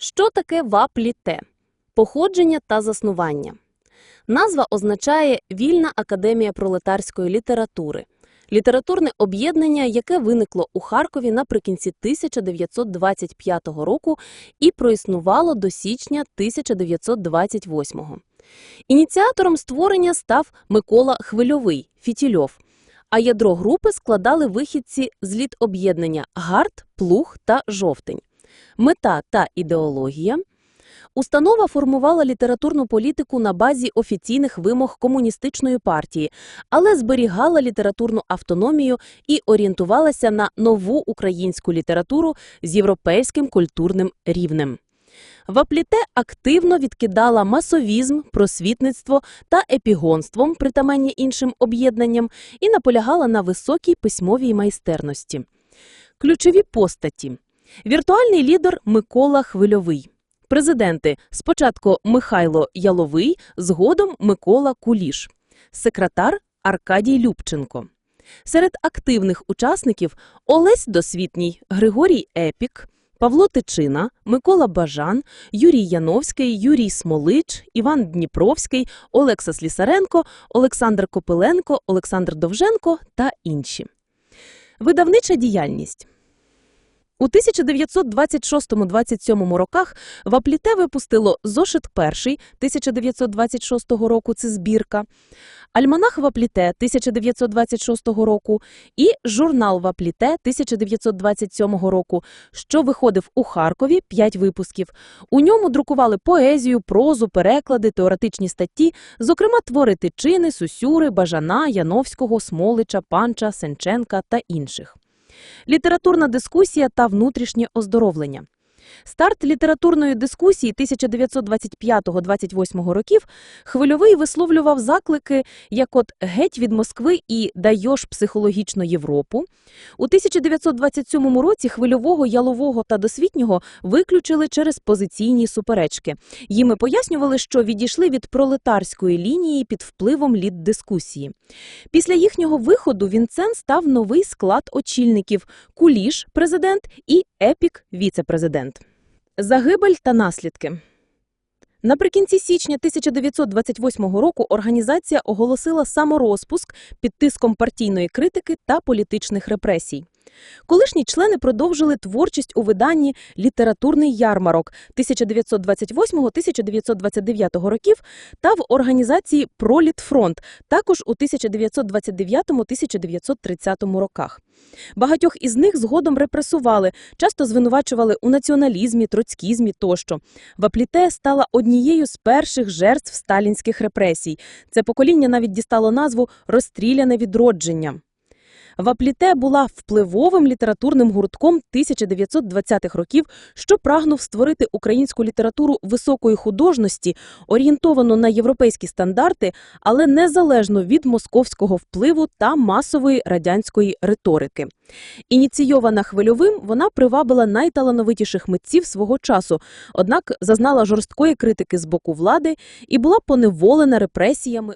Що таке ВАПЛІТЕ? Походження та заснування. Назва означає Вільна академія пролетарської літератури. Літературне об'єднання, яке виникло у Харкові наприкінці 1925 року і проіснувало до січня 1928. Ініціатором створення став Микола Хвильовий Фітільов, а ядро групи складали вихідці з літ об'єднання Гард, Плуг та Жовтень. Мета та ідеологія. Установа формувала літературну політику на базі офіційних вимог комуністичної партії, але зберігала літературну автономію і орієнтувалася на нову українську літературу з європейським культурним рівнем. Вапліте активно відкидала масовізм, просвітництво та епігонством, притаманні іншим об'єднанням, і наполягала на високій письмовій майстерності. Ключові постаті Віртуальний лідер Микола Хвильовий. Президенти спочатку Михайло Яловий, згодом Микола Куліш. Секретар Аркадій Любченко. Серед активних учасників Олесь Досвітній, Григорій Епік, Павло Тичина, Микола Бажан, Юрій Яновський, Юрій Смолич, Іван Дніпровський, Олекса Слісаренко, Олександр Копиленко, Олександр Довженко та інші. Видавнича діяльність. У 1926-27 роках Вапліте випустило зошит перший 1926 року це збірка, Альманах Вапліте 1926 року і журнал Вапліте 1927 року, що виходив у Харкові 5 випусків. У ньому друкували поезію, прозу, переклади, теоретичні статті, зокрема твори Тичини, Сусюри, Бажана, Яновського, Смолича, Панча, Сенченка та інших. Літературна дискусія та внутрішнє оздоровлення. Старт літературної дискусії 1925-28 років Хвильовий висловлював заклики як от «Геть від Москви» і «Дайош психологічно Європу». У 1927 році Хвильового, Ялового та Досвітнього виключили через позиційні суперечки. Їми пояснювали, що відійшли від пролетарської лінії під впливом літ дискусії. Після їхнього виходу Вінцен став новий склад очільників – Куліш – президент і Епік – віце-президент. Загибель та наслідки. Наприкінці січня 1928 року організація оголосила саморозпуск під тиском партійної критики та політичних репресій. Колишні члени продовжили творчість у виданні «Літературний ярмарок» 1928-1929 років та в організації «Пролітфронт» також у 1929-1930 роках. Багатьох із них згодом репресували, часто звинувачували у націоналізмі, троцькізмі тощо. Вапліте стала однією з перших жертв сталінських репресій. Це покоління навіть дістало назву «Розстріляне відродження». Вапліте була впливовим літературним гуртком 1920-х років, що прагнув створити українську літературу високої художності, орієнтовану на європейські стандарти, але незалежно від московського впливу та масової радянської риторики. Ініційована хвильовим, вона привабила найталановитіших митців свого часу, однак зазнала жорсткої критики з боку влади і була поневолена репресіями